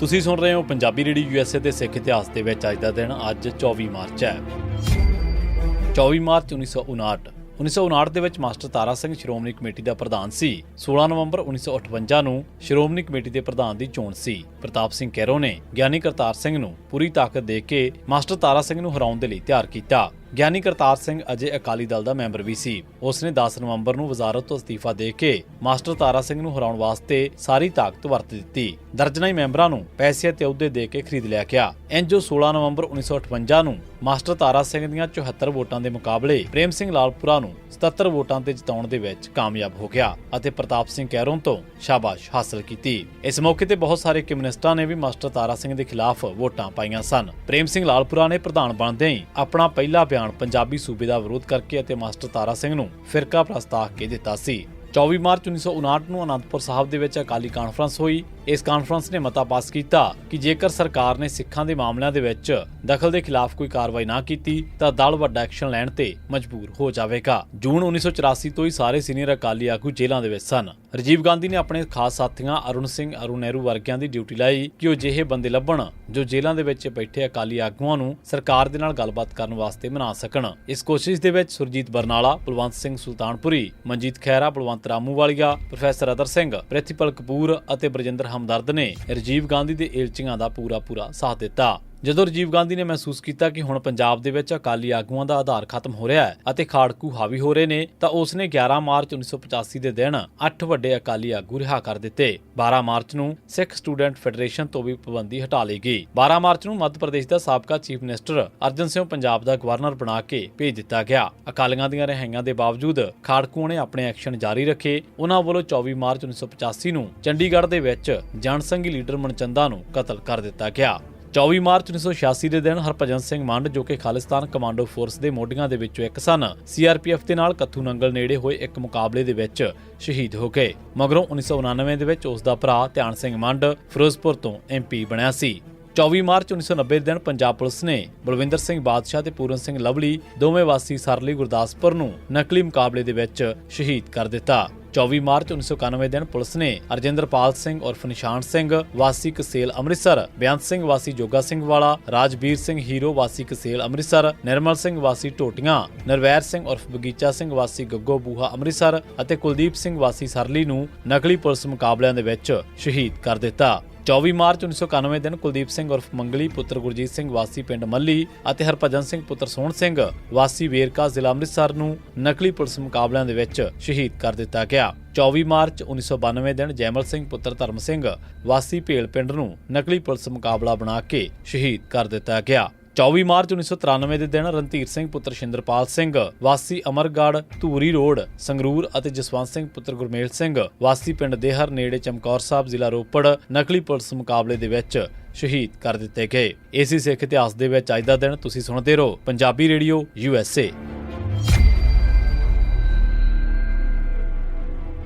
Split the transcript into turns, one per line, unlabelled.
ਤੁਸੀਂ ਸੁਣ ਰਹੇ ਹੋ ਪੰਜਾਬੀ ਰੇਡੀਓ ਯੂਐਸਏ ਦੇ ਸਿੱਖ ਇਤਿਹਾਸ ਦੇ ਵਿੱਚ ਅੱਜ ਦਾ ਦਿਨ, ਅੱਜ 24 ਮਾਰਚ ਹੈ। 24 ਮਾਰਚ 1959 1959 ਦੇ ਵਿੱਚ ਮਾਸਟਰ ਤਾਰਾ ਸਿੰਘ ਸ਼੍ਰੋਮਣੀ ਕਮੇਟੀ ਦਾ ਪ੍ਰਧਾਨ ਸੀ। 16 ਨਵੰਬਰ 1958 ਨੂੰ ਸ਼੍ਰੋਮਣੀ ਕਮੇਟੀ ਦੇ ਪ੍ਰਧਾਨ ਦੀ ਚੋਣ ਸੀ। ਪ੍ਰਤਾਪ ਸਿੰਘ ਕੈਰੋ ਨੇ ਗਿਆਨੀ ਕਰਤਾਰ ਸਿੰਘ ਨੂੰ ਪੂਰੀ ਤਾਕਤ ਦੇ ਕੇ ਮਾਸਟਰ ਤਾਰਾ ਸਿੰਘ ਨੂੰ ਹਰਾਉਣ ਦੇ ਲਈ ਤਿਆਰ ਕੀਤਾ। ਗਿਆਨੀ ਕਰਤਾਰ ਸਿੰਘ ਅਜੇ ਅਕਾਲੀ ਦਲ ਦਾ ਮੈਂਬਰ ਵੀ ਸੀ। ਉਸ ਨੇ 10 ਨਵੰਬਰ ਨੂੰ ਵਜ਼ਾਰਤ ਤੋਂ ਅਸਤੀਫਾ ਦੇ ਕੇ ਮਾਸਟਰ ਤਾਰਾ ਸਿੰਘ ਨੂੰ ਹਰਾਉਣ ਵਾਸਤੇ ਸਾਰੀ ਤਾਕਤ ਵਰਤ ਦਿੱਤੀ। ਦਰਜਨਾਂ ਹੀ ਮੈਂਬਰਾਂ ਨੂੰ ਪੈਸੇ ਅਤੇ ਅਹੁਦੇ ਦੇ ਕੇ ਖਰੀਦ ਲਿਆ ਗਿਆ। ਇੰਜੋ 16 ਨਵੰਬਰ 1958 ਨੂੰ ਮਾਸਟਰ ਤਾਰਾ ਸਿੰਘ ਦੀਆਂ 74 ਵੋਟਾਂ ਦੇ ਮੁਕਾਬਲੇ ਪ੍ਰੇਮ ਸਿੰਘ ਲਾਲਪੁਰਾ ਨੂੰ 77 ਵੋਟਾਂ ਤੇ ਜਿਤਾਉਣ ਦੇ ਵਿੱਚ ਕਾਮਯਾਬ ਹੋ ਗਿਆ ਅਤੇ ਪ੍ਰਤਾਪ ਸਿੰਘ ਕੈਰੋਂ ਤੋਂ ਸ਼ਾਬਾਸ਼ ਹਾਸਲ ਕੀਤੀ। ਇਸ ਮੌਕੇ ਤੇ ਬਹੁਤ ਸਾਰੇ ਕਮਿਊਨਿਸਟਾਂ ਨੇ ਵੀ ਮਾਸਟਰ ਤਾਰਾ ਸਿੰਘ ਦੇ ਖਿਲਾਫ ਵੋਟਾਂ ਪਾਈਆਂ ਸਨ। ਪ੍ਰੇਮ ਸਿੰਘ ਲਾਲਪੁਰਾ ਨੇ ਪ੍ਰਧਾਨ ਬਣਦਿਆਂ ਹੀ ਆਪਣਾ ਪਹਿਲਾ ਬਿਆਨ ਪੰਜਾਬੀ ਸੂਬੇ ਦਾ ਵਿਰੋਧ ਕਰਕੇ ਅਤੇ ਮਾਸਟਰ ਤਾਰਾ ਸਿੰਘ ਨੂੰ ਫਿਰਕਾ ਪ੍ਰਸਤਾਵ ਕੇ ਦਿੱਤਾ ਸੀ। 24 ਮਾਰਚ 1959 ਨੂੰ ਅਨੰਦਪੁਰ ਸਾਹਿਬ ਦੇ ਵਿੱਚ ਅਕਾਲੀ ਕਾਨਫਰੰਸ ਹੋਈ। ਇਸ ਕਾਨਫਰੰਸ ਨੇ ਮਤਾ ਪਾਸ ਕੀਤਾ ਕਿ ਜੇਕਰ ਸਰਕਾਰ ਨੇ ਸਿੱਖਾਂ ਦੇ ਮਾਮਲਿਆਂ ਦੇ ਵਿੱਚ ਦਖਲ ਦੇ ਖਿਲਾਫ ਕੋਈ ਕਾਰਵਾਈ ਨਾ ਕੀਤੀ, ਤਾਂ ਦਲ ਵੱਡਾ ਐਕਸ਼ਨ ਲੈਣ ਤੇ ਮਜਬੂਰ ਹੋ ਜਾਵੇਗਾ। ਜੂਨ 1984 ਤੋਂ ਹੀ ਸਾਰੇ ਸੀਨੀਅਰ ਅਕਾਲੀ ਆਗੂ ਜੇਲ੍ਹਾਂ ਦੇ ਵਿੱਚ ਸਨ। ਰਾਜੀਵ ਗਾਂਧੀ ਨੇ ਆਪਣੇ ਖਾਸ ਸਾਥੀਆਂ ਅਰੁਣ ਸਿੰਘ, ਅਰੁਣ ਨਹਿਰੂ ਵਰਗਿਆਂ ਦੀ ਡਿਊਟੀ ਲਾਈ ਕਿ ਉਹ ਜਿਹੇ ਬੰਦੇ ਲੱਭਣ ਜੋ ਜੇਲ੍ਹਾਂ ਦੇ ਵਿੱਚ ਬੈਠੇ ਅਕਾਲੀ ਆਗੂਆਂ ਨੂੰ ਸਰਕਾਰ ਦੇ ਨਾਲ ਗੱਲਬਾਤ ਕਰਨ ਵਾਸਤੇ ਮਨਾ ਸਕਣ। ਇਸ ਕੋਸ਼ਿਸ਼ ਦੇ ਵਿੱਚ ਸੁਰਜੀਤ ਬਰਨਾਲਾ, ਬਲਵੰਤ ਸਿੰਘ ਸੁਲਤਾਨਪੁਰੀ, ਮਨਜੀਤ ਖੈਰਾ ਬਲਵੰਤ ਰਾਮੂ ਵਾਲੀਆ ਪ੍ਰੋਫੈਸਰ ਅਦਰ ਸਿੰਘ, ਪ੍ਰਿਥੀਪਲ ਕਪੂਰ ਅਤੇ ਬਰਜਿੰਦਰ ਹਮਦਰਦ ਨੇ ਰਾਜੀਵ ਗਾਂਧੀ ਦੇ ਏਲਚੀਆਂ ਦਾ ਪੂਰਾ ਪੂਰਾ ਸਾਥ ਦਿੱਤਾ। ਜਦੋਂ ਰਾਜੀਵ ਗਾਂਧੀ ਨੇ ਮਹਿਸੂਸ ਕੀਤਾ ਕਿ ਹੁਣ ਪੰਜਾਬ ਦੇ ਵਿੱਚ ਅਕਾਲੀ ਆਗੂਆਂ ਦਾ ਆਧਾਰ ਖਤਮ ਹੋ ਰਿਹਾ ਹੈ ਅਤੇ ਖਾੜਕੂ ਹਾਵੀ ਹੋ ਰਹੇ ਨੇ, ਤਾਂ ਉਸ ਨੇ 11 ਮਾਰਚ 1985 ਦੇ ਦਿਨ 8 ਵੱਡੇ ਅਕਾਲੀ ਆਗੂ ਰਿਹਾ ਕਰ ਦਿੱਤੇ। 12 ਮਾਰਚ ਨੂੰ ਸਿੱਖ ਸਟੂਡੈਂਟ ਫੈਡਰੇਸ਼ਨ ਤੋਂ ਵੀ ਪਾਬੰਦੀ ਹਟਾ ਲਈ ਗਈ। 12 ਮਾਰਚ ਨੂੰ ਮੱਧ ਪ੍ਰਦੇਸ਼ ਦਾ ਸਾਬਕਾ ਚੀਫ ਮਿਨਿਸਟਰ ਅਰਜਨ ਸਿੰਘ ਪੰਜਾਬ ਦਾ ਗਵਰਨਰ ਬਣਾ ਕੇ ਭੇਜ ਦਿੱਤਾ ਗਿਆ। ਅਕਾਲੀਆਂ ਦੀਆਂ ਰਿਹਾਈਆਂ ਦੇ ਬਾਵਜੂਦ ਖਾੜਕੂਆਂ ਨੇ ਆਪਣੇ ਐਕਸ਼ਨ ਜਾਰੀ ਰੱਖੇ। ਉਹਨਾਂ ਵੱਲੋਂ 24 ਮਾਰਚ 1985 ਨੂੰ ਚੰਡੀਗੜ੍ਹ ਦੇ ਵਿੱਚ ਜਨਸੰਘੀ ਲੀਡਰ ਮਨਚੰਦਾ ਨੂੰ ਕਤਲ ਕਰ ਦਿੱਤਾ ਗਿਆ। 24 ਮਾਰਚ 1986 ਦੇ ਦਿਨ ਹਰਭਜਨ ਸਿੰਘ ਮੰਡ, ਜੋ ਕਿ ਖਾਲਿਸਤਾਨ ਕਮਾਂਡੋ ਫੋਰਸ ਦੇ ਮੋਢੀਆਂ ਦੇ ਵਿੱਚੋਂ ਇੱਕ ਸਨ ਸੀਆਰਪੀਐਫ ਦੇ ਨਾਲ ਕੱਥੂ ਨੰਗਲ ਨੇੜੇ ਹੋਏ ਇੱਕ ਮੁਕਾਬਲੇ ਦੇ ਵਿੱਚ ਸ਼ਹੀਦ ਹੋ ਗਏ। ਮਗਰੋਂ 1999 ਦੇ ਵਿੱਚ ਉਸ ਦਾ ਭਰਾ ਧਿਆਨ ਸਿੰਘ ਮੰਡ ਫਿਰੋਜ਼ਪੁਰ ਤੋਂ ਐਮਪੀ ਬਣਿਆ ਸੀ। 24 ਮਾਰਚ 1990 ਦੇ ਦਿਨ ਪੰਜਾਬ ਪੁਲਿਸ ਨੇ ਬਲਵਿੰਦਰ ਸਿੰਘ ਬਾਦਸ਼ਾਹ ਤੇ ਪੂਰਨ ਸਿੰਘ ਲਵਲੀ, ਦੋਵੇਂ ਵਾਸੀ ਸਰਲੀ ਗੁਰਦਾਸਪੁਰ ਨੂੰ ਨਕਲੀ ਮੁਕਾਬਲੇ ਦੇ ਵਿੱਚ ਸ਼ਹੀਦ ਕਰ ਦਿੱਤਾ। 24 ਮਾਰਚ 1991 ਦਿਨ ਪੁਲਿਸ ਨੇ ਅਰਜਿੰਦਰਪਾਲ ਸਿੰਘ ਉਰਫ ਨਿਸ਼ਾਨ ਸਿੰਘ, ਵਾਸੀ ਕਸੇਲ ਅੰਮ੍ਰਿਤਸਰ, ਬਿਆੰਤ ਸਿੰਘ, ਵਾਸੀ ਜੋਗਾ ਸਿੰਘ ਵਾਲਾ, ਰਾਜਵੀਰ ਸਿੰਘ ਹੀਰੋ, ਵਾਸੀ ਕਸੇਲ ਅੰਮ੍ਰਿਤਸਰ, ਨਿਰਮਲ ਸਿੰਘ, ਵਾਸੀ ਟੋਟੀਆਂ ਨਰਵੈਰ ਸਿੰਘ ਉਰਫ ਬਗੀਚਾ ਸਿੰਘ, ਵਾਸੀ ਗੱਗੋ ਬੂਹਾ ਅੰਮ੍ਰਿਤਸਰ ਅਤੇ ਕੁਲਦੀਪ ਸਿੰਘ, ਵਾਸੀ ਸਰਲੀ ਨੂੰ ਨਕਲੀ ਪੁਲਿਸ ਮੁਕਾਬਲਿਆਂ ਦੇ ਵਿੱਚ ਸ਼ਹੀਦ ਕਰ ਦਿੱਤਾ। 24 ਮਾਰਚ 1991 ਦਿਨ ਕੁਲਦੀਪ ਸਿੰਘ ਉਰਫ ਮੰਗਲੀ, ਪੁੱਤਰ ਗੁਰਜੀਤ ਸਿੰਘ, ਵਾਸੀ ਪਿੰਡ ਮੱਲੀ ਅਤੇ ਹਰਭਜਨ ਸਿੰਘ, ਪੁੱਤਰ ਸੋਹਣ ਸਿੰਘ, ਵਾਸੀ ਵੇਰਕਾ ਜ਼ਿਲ੍ਹਾ ਅੰਮ੍ਰਿਤਸਰ ਨੂੰ ਨਕਲੀ ਪੁਲਿਸ ਮੁਕਾਬਲਿਆਂ ਦੇ ਵਿੱਚ ਸ਼ਹੀਦ ਕਰ ਦਿੱਤਾ ਗਿਆ। 24 ਮਾਰਚ 1992 ਦਿਨ ਜੈਮਲ ਸਿੰਘ, ਪੁੱਤਰ ਧਰਮ ਸਿੰਘ, ਵਾਸੀ ਭੇਲ ਪਿੰਡ ਨੂੰ ਨਕਲੀ ਪੁਲਿਸ ਮੁਕਾਬਲਾ ਬਣਾ ਕੇ ਸ਼ਹੀਦ ਕਰ ਦਿੱਤਾ ਗਿਆ। 24 ਮਾਰਚ 1993 ਦੇ ਦਿਨ ਰਣਧੀਰ ਸਿੰਘ ਪੁੱਤਰ ਸ਼ਿੰਦਰਪਾਲ ਸਿੰਘ, ਵਾਸੀ ਅਮਰਗੜ ਧੂਰੀ ਰੋਡ, ਸੰਗਰੂਰ ਅਤੇ ਜਸਵੰਤ ਸਿੰਘ ਪੁੱਤਰ ਗੁਰਮੇਲ ਸਿੰਘ, ਵਾਸੀ ਪਿੰਡ ਦੇਹਰ ਨੇੜੇ ਚਮਕੌਰ ਸਾਹਿਬ ਜ਼ਿਲ੍ਹਾ ਰੋਪੜ ਨਕਲੀ ਪੁਲਿਸ ਮੁਕਾਬਲੇ ਦੇ ਵਿੱਚ ਸ਼ਹੀਦ ਕਰ ਦਿੱਤੇ ਗਏ। ਏਸੀ ਸਿੱਖ ਇਤਿਹਾਸ ਦੇ ਵਿੱਚ ਅੱਜ ਦਾ ਦਿਨ ਤੁਸੀਂ ਸੁਣਦੇ ਰਹੋ। Punjabi radio USA